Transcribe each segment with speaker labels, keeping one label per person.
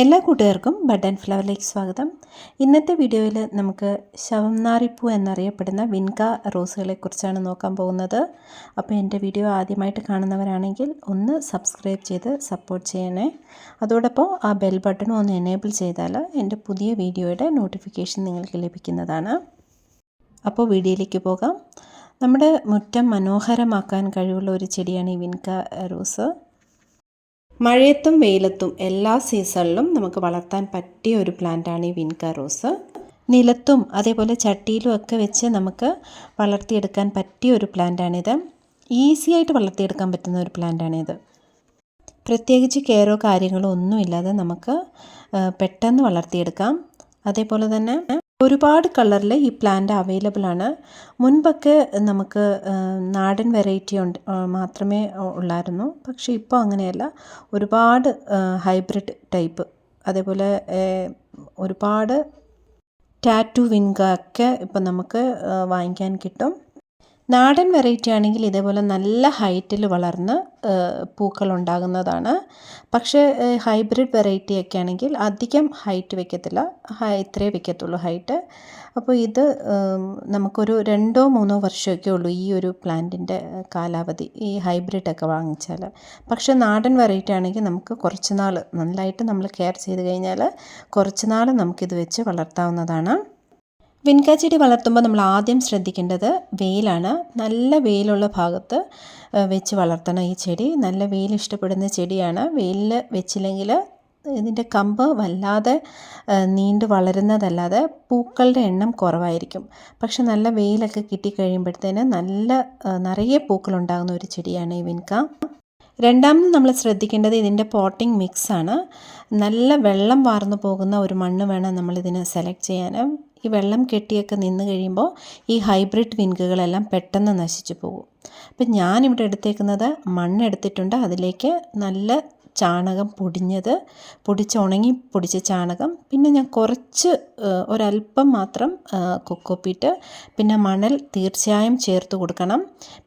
Speaker 1: എല്ലാ കൂട്ടുകാർക്കും bud and ഫ്ലവറിലേക്ക് സ്വാഗതം. ഇന്നത്തെ വീഡിയോയിൽ നമുക്ക് ശവംനാറിപ്പൂ എന്നറിയപ്പെടുന്ന വിൻക റോസുകളെ കുറിച്ചാണ് നോക്കാൻ പോകുന്നത്. അപ്പോൾ എന്റെ വീഡിയോ ആദ്യമായിട്ട് കാണുന്നവരാണെങ്കിൽ ഒന്ന് സബ്സ്ക്രൈബ് ചെയ്ത് സപ്പോർട്ട് ചെയ്യണേ. അതോടൊപ്പം ആ ബെൽ ബട്ടണും ഒന്ന് എനേബിൾ ചെയ്താൽ എന്റെ പുതിയ വീഡിയോയുടെ നോട്ടിഫിക്കേഷൻ നിങ്ങൾക്ക് ലഭിക്കുന്നതാണ്. അപ്പോൾ വീഡിയോയിലേക്ക് പോകാം. നമ്മുടെ മുറ്റം മനോഹരമാക്കാൻ കഴിവുള്ള ഒരു ചെടിയാണ് ഈ വിൻക റോസ്. മഴയത്തും വെയിലത്തും എല്ലാ സീസണിലും നമുക്ക് വളർത്താൻ പറ്റിയ ഒരു പ്ലാന്റാണ് ഈ വിൻക റോസ്. നിലത്തും അതേപോലെ ചട്ടിയിലും ഒക്കെ വെച്ച് നമുക്ക് വളർത്തിയെടുക്കാൻ പറ്റിയ ഒരു പ്ലാന്റാണിത് ഈസി ആയിട്ട് വളർത്തിയെടുക്കാൻ പറ്റുന്ന ഒരു പ്ലാന്റാണിത് പ്രത്യേകിച്ച് കെയറോ കാര്യങ്ങളോ ഒന്നുമില്ലാതെ നമുക്ക് പെട്ടെന്ന് വളർത്തിയെടുക്കാം. അതേപോലെ തന്നെ ഒരുപാട് കളറിൽ ഈ പ്ലാന്റ് അവൈലബിൾ ആണ്. മുൻപൊക്കെ നമുക്ക് നാടൻ വെറൈറ്റി ഉണ്ട് മാത്രമേ ഉള്ളായിരുന്നു. പക്ഷേ ഇപ്പോൾ അങ്ങനെയല്ല. ഒരുപാട് ഹൈബ്രിഡ് ടൈപ്പ് അതേപോലെ ഒരുപാട് ടാറ്റു വിൻഗ ഒക്കെ ഇപ്പം നമുക്ക് വാങ്ങിക്കാൻ കിട്ടും. നാടൻ വെറൈറ്റി ആണെങ്കിൽ ഇതേപോലെ നല്ല ഹൈറ്റിൽ വളർന്ന് പൂക്കൾ ഉണ്ടാകുന്നതാണ്. പക്ഷേ ഹൈബ്രിഡ് വെറൈറ്റി ഒക്കെ ആണെങ്കിൽ അധികം ഹൈറ്റ് വെക്കത്തില്ല. ഇത്രേ വെക്കത്തുള്ളൂ ഹൈറ്റ് അപ്പോൾ ഇത് നമുക്കൊരു രണ്ടോ മൂന്നോ വർഷമൊക്കെ ഉള്ളൂ ഈ ഒരു പ്ലാന്റിന്റെ കാലാവധി ഈ ഹൈബ്രിഡൊക്കെ വാങ്ങിച്ചാൽ പക്ഷേ നാടൻ വെറൈറ്റി ആണെങ്കിൽ നമുക്ക് കുറച്ച് നാൾ നന്നായിട്ട് നമ്മൾ കെയർ ചെയ്ത് കഴിഞ്ഞാൽ കുറച്ച് നാൾ നമുക്കിത് വെച്ച് വളർത്താവുന്നതാണ്. വിൻക ചെടി വളർത്തുമ്പോൾ നമ്മൾ ആദ്യം ശ്രദ്ധിക്കേണ്ടത് വെയിലാണ്. നല്ല വെയിലുള്ള ഭാഗത്ത് വെച്ച് വളർത്തണം ഈ ചെടി. നല്ല വെയിൽ ഇഷ്ടപ്പെടുന്ന ചെടിയാണ്. വെയിലിൽ വെച്ചില്ലെങ്കിൽ ഇതിന്റെ കമ്പ് വല്ലാതെ നീണ്ടു വളരുന്നതല്ലാതെ പൂക്കളുടെ എണ്ണം കുറവായിരിക്കും. പക്ഷെ നല്ല വെയിലൊക്കെ കിട്ടിക്കഴിയുമ്പോഴത്തേന് നല്ല നിറയെ പൂക്കളുണ്ടാകുന്ന ഒരു ചെടിയാണ് ഈ വിൻക. രണ്ടാമത് നമ്മൾ ശ്രദ്ധിക്കേണ്ടത് ഇതിന്റെ പോട്ടിംഗ് മിക്സാണ്. നല്ല വെള്ളം വാർന്നു പോകുന്ന ഒരു മണ്ണ് വേണം നമ്മളിതിന് സെലക്ട് ചെയ്യാൻ. ഈ വെള്ളം കെട്ടിയൊക്കെ നിന്ന് കഴിയുമ്പോൾ ഈ ഹൈബ്രിഡ് വിൻകുകളെല്ലാം പെട്ടെന്ന് നശിച്ചു പോകും. അപ്പം ഞാനിവിടെ എടുത്തേക്കുന്നത് മണ്ണെടുത്തിട്ടുണ്ട്. അതിലേക്ക് നല്ല ചാണകം പൊടിഞ്ഞത് പൊടിച്ച് ഉണങ്ങി പൊടിച്ച ചാണകം പിന്നെ ഞാൻ കുറച്ച് ഒരല്പം മാത്രം കൊക്കോപ്പീറ്റ് പിന്നെ മണൽ തീർച്ചയായും ചേർത്ത് കൊടുക്കണം.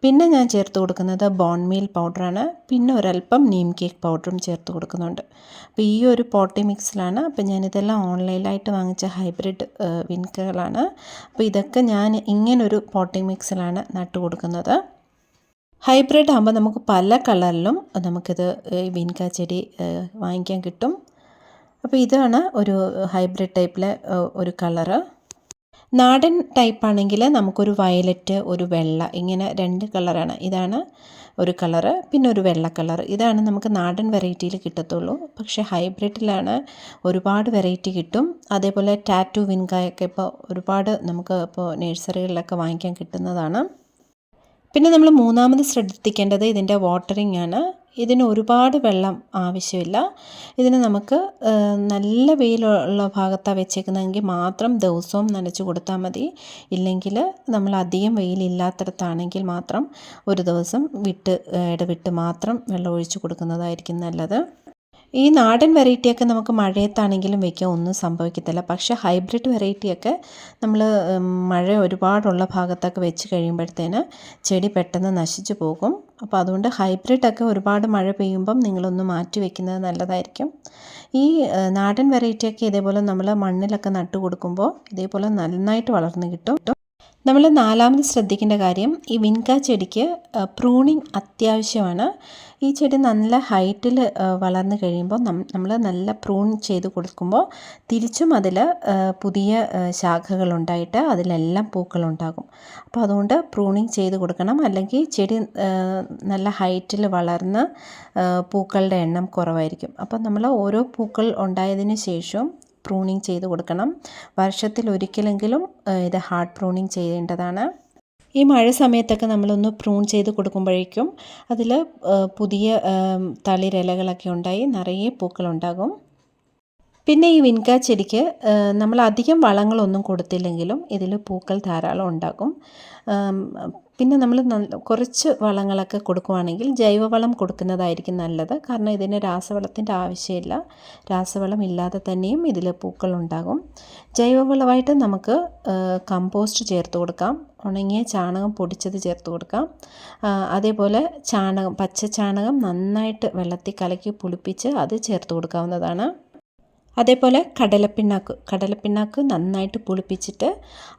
Speaker 1: പിന്നെ ഞാൻ ചേർത്ത് കൊടുക്കുന്നത് ബോൺമീൽ പൗഡറാണ് പിന്നെ ഒരല്പം നീം കേക്ക് പൗഡറും ചേർത്ത് കൊടുക്കുന്നുണ്ട്. അപ്പോൾ ഈ ഒരു പോട്ടി മിക്സിലാണ് അപ്പോൾ ഞാനിതെല്ലാം ഓൺലൈനായിട്ട് വാങ്ങിച്ച ഹൈബ്രിഡ് വിൻകകളാണ് അപ്പോൾ ഇതൊക്കെ ഞാൻ ഇങ്ങനൊരു പോട്ടി മിക്സിലാണ് നട്ടു കൊടുക്കുന്നത്. ഹൈബ്രിഡ് ആകുമ്പോൾ നമുക്ക് പല കളറിലും നമുക്കിത് വീൻകാ ചെടി വാങ്ങിക്കാൻ കിട്ടും. അപ്പോൾ ഇതാണ് ഒരു ഹൈബ്രിഡ് ടൈപ്പിലെ ഒരു കളറ്. നാടൻ ടൈപ്പ് ആണെങ്കിൽ നമുക്കൊരു വയലറ്റ് ഒരു വെള്ള ഇങ്ങനെ രണ്ട് കളറാണ്. ഇതാണ് ഒരു കളറ് പിന്നെ ഒരു വെള്ള കളർ ഇതാണ് നമുക്ക് നാടൻ വെറൈറ്റിയിൽ കിട്ടത്തുള്ളൂ. പക്ഷേ ഹൈബ്രിഡിലാണ് ഒരുപാട് വെറൈറ്റി കിട്ടും. അതേപോലെ ടാറ്റു വിൻകായൊക്കെ ഇപ്പോൾ ഒരുപാട് നമുക്ക് ഇപ്പോൾ നഴ്സറികളിലൊക്കെ വാങ്ങിക്കാൻ കിട്ടുന്നതാണ്. പിന്നെ നമ്മൾ മൂന്നാമത് ശ്രദ്ധിക്കേണ്ടത് ഇതിന്റെ വാട്ടറിംഗ് ആണ്. ഇതിന് ഒരുപാട് വെള്ളം ആവശ്യമില്ല. ഇതിന് നമുക്ക് നല്ല വെയിലുള്ള ഭാഗത്താണ് വെച്ചേക്കുന്നതെങ്കിൽ മാത്രം ദിവസവും നനച്ചു കൊടുത്താൽ മതി. ഇല്ലെങ്കിൽ നമ്മൾ അധികം വെയിലില്ലാത്തടത്താണെങ്കിൽ മാത്രം ഒരു ദിവസം വിട്ട് ഇടവിട്ട് മാത്രം വെള്ളം ഒഴിച്ചു കൊടുക്കുന്നതായിരിക്കും നല്ലത്. ഈ നാടൻ വെറൈറ്റിയൊക്കെ നമുക്ക് മഴയത്താണെങ്കിലും വയ്ക്കാം ഒന്നും സംഭവിക്കത്തില്ല. പക്ഷേ ഹൈബ്രിഡ് വെറൈറ്റിയൊക്കെ നമ്മൾ മഴ ഒരുപാടുള്ള ഭാഗത്തൊക്കെ വെച്ച് കഴിയുമ്പോഴത്തേന് ചെടി പെട്ടെന്ന് നശിച്ചു പോകും. അപ്പോൾ അതുകൊണ്ട് ഹൈബ്രിഡൊക്കെ ഒരുപാട് മഴ പെയ്യുമ്പം നിങ്ങളൊന്ന് മാറ്റി വെക്കുന്നത് നല്ലതായിരിക്കും. ഈ നാടൻ വെറൈറ്റിയൊക്കെ ഇതേപോലെ നമ്മൾ മണ്ണിലൊക്കെ നട്ടു കൊടുക്കുമ്പോൾ ഇതേപോലെ നന്നായിട്ട് വളർന്നു കിട്ടും. നമ്മൾ നാലാമത് ശ്രദ്ധിക്കേണ്ട കാര്യം ഈ വിൻക ചെടിക്ക് പ്രൂണിങ് അത്യാവശ്യമാണ്. ഈ ചെടി നല്ല ഹൈറ്റിൽ വളർന്നു കഴിയുമ്പോൾ നമ്മൾ നല്ല പ്രൂൺ ചെയ്ത് കൊടുക്കുമ്പോൾ തിരിച്ചും അതിൽ പുതിയ ശാഖകളുണ്ടായിട്ട് അതിലെല്ലാം പൂക്കളുണ്ടാകും. അപ്പോൾ അതുകൊണ്ട് പ്രൂണിങ് ചെയ്ത് കൊടുക്കണം. അല്ലെങ്കിൽ ചെടി നല്ല ഹൈറ്റിൽ വളർന്ന് പൂക്കളുടെ എണ്ണം കുറവായിരിക്കും. അപ്പോൾ നമ്മൾ ഓരോ പൂക്കൾ ഉണ്ടായതിന് ശേഷം പ്രൂണിങ് ചെയ്ത് കൊടുക്കണം. വർഷത്തിൽ ഒരിക്കലെങ്കിലും ഇത് ഹാർഡ് പ്രൂണിങ് ചെയ്യേണ്ടതാണ്. ഈ മഴ സമയത്തൊക്കെ നമ്മളൊന്ന് പ്രൂൺ ചെയ്ത് കൊടുക്കുമ്പോഴേക്കും അതിൽ പുതിയ തളിരിലകളൊക്കെ ഉണ്ടായി നിറയെ പൂക്കളുണ്ടാകും. പിന്നെ ഈ വിൻക ചെടിക്ക് നമ്മൾ അധികം വളങ്ങളൊന്നും കൊടുത്തില്ലെങ്കിലും ഇതിൽ പൂക്കൾ ധാരാളം ഉണ്ടാകും. പിന്നെ നമ്മൾ കുറച്ച് വളങ്ങളൊക്കെ കൊടുക്കുവാണെങ്കിൽ ജൈവവളം കൊടുക്കുന്നതായിരിക്കും നല്ലത്. കാരണം ഇതിന് രാസവളത്തിന്റെ ആവശ്യമില്ല. രാസവളം ഇല്ലാതെ തന്നെയും ഇതിൽ പൂക്കൾ ഉണ്ടാകും. ജൈവവളമായിട്ട് നമുക്ക് കമ്പോസ്റ്റ് ചേർത്ത് കൊടുക്കാം. ഉണങ്ങിയ ചാണകം പൊടിച്ചത് ചേർത്ത് കൊടുക്കാം. അതേപോലെ ചാണകം പച്ച ചാണകം നന്നായിട്ട് വെള്ളത്തിൽ കലക്കി പുളിപ്പിച്ച് അത് ചേർത്ത് കൊടുക്കാവുന്നതാണ്. അതേപോലെ കടലപ്പിണ്ണാക്ക്. കടലപ്പിണ്ണാക്ക് നന്നായിട്ട് പുളിപ്പിച്ചിട്ട്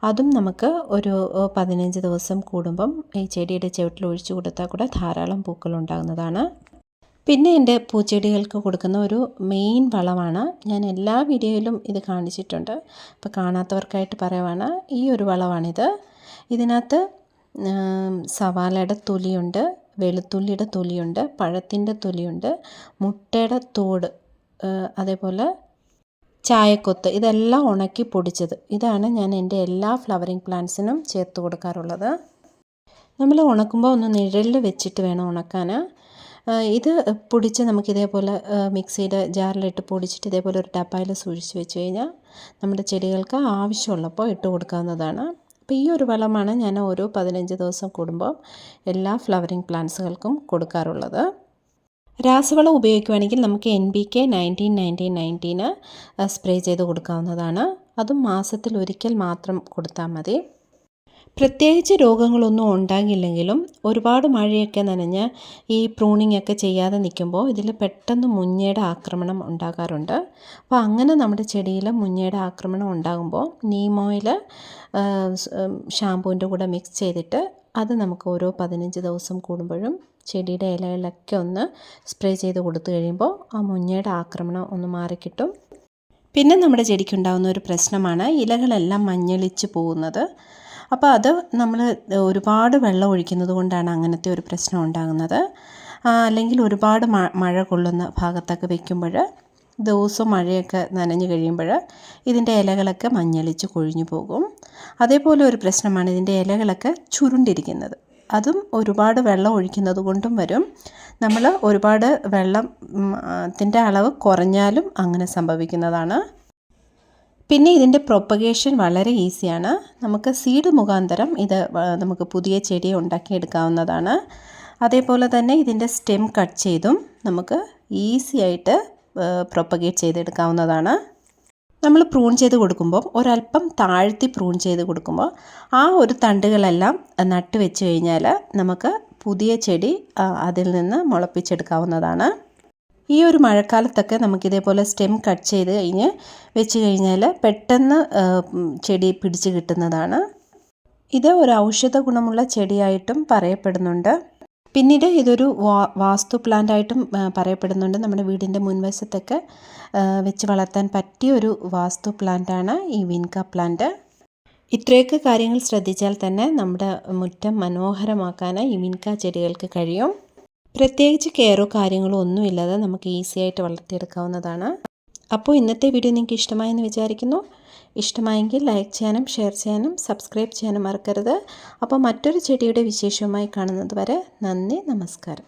Speaker 1: അതും നമുക്ക് ഒരു പതിനഞ്ച് ദിവസം കൂടുമ്പം ഈ ചെടിയുടെ ചുവട്ടിൽ ഒഴിച്ചു കൊടുത്താൽ കൂടെ ധാരാളം പൂക്കൾ ഉണ്ടാകുന്നതാണ്. പിന്നെ എന്റെ പൂച്ചെടികൾക്ക് കൊടുക്കുന്ന ഒരു മെയിൻ വളമാണ്. ഞാൻ എല്ലാ വീഡിയോയിലും ഇത് കാണിച്ചിട്ടുണ്ട്. അപ്പോൾ കാണാത്തവർക്കായിട്ട് പറയുവാണ് ഈ ഒരു വളമാണിത്. ഇതിനകത്ത് സവാലയുടെ തൊലിയുണ്ട് വെളുത്തുള്ളിയുടെ തൊലിയുണ്ട് പഴത്തിന്റെ തൊലിയുണ്ട് മുട്ടയുടെ തോട് അതേപോലെ ചായക്കൊത്ത് ഇതെല്ലാം ഉണക്കി പൊടിച്ചത്. ഇതാണ് ഞാൻ എന്റെ എല്ലാ ഫ്ലവറിങ് പ്ലാന്റ്സിനും ചേർത്ത് കൊടുക്കാറുള്ളത്. നമ്മൾ ഉണക്കുമ്പോൾ ഒന്ന് നിഴലിൽ വെച്ചിട്ട് വേണം ഉണക്കാൻ. ഇത് പൊടിച്ച് നമുക്കിതേപോലെ മിക്സിയുടെ ജാറിലിട്ട് പൊടിച്ചിട്ട് ഇതേപോലെ ഒരു ഡപ്പായിൽ സൂക്ഷിച്ച് വെച്ച് കഴിഞ്ഞാൽ നമ്മുടെ ചെടികൾക്ക് ആവശ്യമുള്ളപ്പോൾ ഇട്ട് കൊടുക്കാവുന്നതാണ്. അപ്പോൾ ഈ ഒരു വളമാണ് ഞാൻ ഓരോ പതിനഞ്ച് ദിവസം കൂടുമ്പോൾ എല്ലാ ഫ്ലവറിങ് പ്ലാന്റ്സുകൾക്കും കൊടുക്കാറുള്ളത്. രാസവളം ഉപയോഗിക്കുകയാണെങ്കിൽ നമുക്ക് N B K nineteen nineteen nineteen spray ചെയ്ത് കൊടുക്കാവുന്നതാണ്. അതും മാസത്തിൽ ഒരിക്കൽ മാത്രം കൊടുത്താൽ മതി. പ്രത്യേകിച്ച് രോഗങ്ങളൊന്നും ഉണ്ടാകില്ലെങ്കിലും ഒരുപാട് മഴയൊക്കെ നനഞ്ഞ് ഈ പ്രൂണിംഗ് ഒക്കെ ചെയ്യാതെ നിൽക്കുമ്പോൾ ഇതിൽ പെട്ടെന്ന് മുഞ്ഞയുടെ ആക്രമണം ഉണ്ടാകാറുണ്ട്. അപ്പോൾ അങ്ങനെ നമ്മുടെ ചെടിയിൽ മുഞ്ഞയുടെ ആക്രമണം ഉണ്ടാകുമ്പോൾ നീമോയിൽ ഷാമ്പൂവിന്റെ കൂടെ മിക്സ് ചെയ്തിട്ട് അത് നമുക്ക് ഓരോ പതിനഞ്ച് ദിവസം കൂടുമ്പോഴും ചെടിയുടെ ഇലകളിലൊക്കെ ഒന്ന് സ്പ്രേ ചെയ്ത് കൊടുത്തു കഴിയുമ്പോൾ ആ മുഞ്ഞയുടെ ആക്രമണം ഒന്ന് മാറിക്കിട്ടും. പിന്നെ നമ്മുടെ ചെടിക്കുണ്ടാകുന്ന ഒരു പ്രശ്നമാണ് ഇലകളെല്ലാം മഞ്ഞളിച്ച് പോകുന്നത്. അപ്പോൾ അത് നമ്മൾ ഒരുപാട് വെള്ളം ഒഴിക്കുന്നത് കൊണ്ടാണ് അങ്ങനത്തെ ഒരു പ്രശ്നം ഉണ്ടാകുന്നത്. അല്ലെങ്കിൽ ഒരുപാട് മഴ കൊള്ളുന്ന ഭാഗത്തൊക്കെ വെക്കുമ്പോൾ ദിവസവും മഴയൊക്കെ നനഞ്ഞു കഴിയുമ്പോൾ ഇതിന്റെ ഇലകളൊക്കെ മഞ്ഞളിച്ച് കൊഴിഞ്ഞു പോകും. അതേപോലെ ഒരു പ്രശ്നമാണ് ഇതിന്റെ ഇലകളൊക്കെ ചുരുണ്ടിരിക്കുന്നത്. അതും ഒരുപാട് വെള്ളം ഒഴിക്കുന്നത് കൊണ്ടും വരും. നമ്മൾ ഒരുപാട് വെള്ളം ത്തിന്റെ അളവ് കുറഞ്ഞാലും അങ്ങനെ സംഭവിക്കുന്നതാണ്. പിന്നെ ഇതിന്റെ പ്രൊപ്പഗേഷൻ വളരെ ഈസിയാണ്. നമുക്ക് സീഡ് മുഖാന്തരം ഇത് നമുക്ക് പുതിയ ചെടി ഉണ്ടാക്കിയെടുക്കാവുന്നതാണ്. അതേപോലെ തന്നെ ഇതിന്റെ സ്റ്റെം കട്ട് ചെയ്തും നമുക്ക് ഈസി ആയിട്ട് പ്രൊപ്പഗേറ്റ് ചെയ്തെടുക്കാവുന്നതാണ്. നമ്മൾ പ്രൂൺ ചെയ്ത് കൊടുക്കുമ്പോൾ ഒരല്പം താഴ്ത്തി പ്രൂൺ ചെയ്ത് കൊടുക്കുമ്പോൾ ആ ഒരു തണ്ടുകളെല്ലാം നട്ട് വെച്ച് കഴിഞ്ഞാൽ നമുക്ക് പുതിയ ചെടി അതിൽ നിന്ന് മുളപ്പിച്ചെടുക്കാവുന്നതാണ്. ഈ ഒരു മഴക്കാലത്തൊക്കെ നമുക്കിതേപോലെ സ്റ്റെം കട്ട് ചെയ്ത് കഴിഞ്ഞ് വെച്ച് കഴിഞ്ഞാൽ പെട്ടെന്ന് ചെടി പിടിച്ച് കിട്ടുന്നതാണ്. ഇത് ഒരു ഔഷധ ഗുണമുള്ള ചെടിയായിട്ടും പറയപ്പെടുന്നുണ്ട്. പിന്നീട് ഇതൊരു വാസ്തു പ്ലാന്റ് ആയിട്ടും പറയപ്പെടുന്നുണ്ട്. നമ്മുടെ വീടിന്റെ മുൻവശത്തൊക്കെ വെച്ച് വളർത്താൻ പറ്റിയ ഒരു വാസ്തു പ്ലാന്റാണ് ഈ വിൻക പ്ലാന്റ്. ഇത്രയൊക്കെ കാര്യങ്ങൾ ശ്രദ്ധിച്ചാൽ തന്നെ നമ്മുടെ മുറ്റം മനോഹരമാക്കാൻ ഈ വിൻക ചെടികൾക്ക് കഴിയും. പ്രത്യേകിച്ച് കെയറോ കാര്യങ്ങളോ ഒന്നുമില്ലാതെ നമുക്ക് ഈസി ആയിട്ട് വളർത്തിയെടുക്കാവുന്നതാണ്. അപ്പോൾ ഇന്നത്തെ വീഡിയോ നിങ്ങൾക്ക് ഇഷ്ടമായെന്ന് വിചാരിക്കുന്നു. ഇഷ്ടമായെങ്കിൽ ലൈക്ക് ചെയ്യാനും ഷെയർ ചെയ്യാനും സബ്സ്ക്രൈബ് ചെയ്യാനും മറക്കരുത്. അപ്പോൾ മറ്റൊരു ചെടിയുടെ വിശേഷവുമായി കാണുന്നത് വരെ നന്ദി നമസ്കാരം.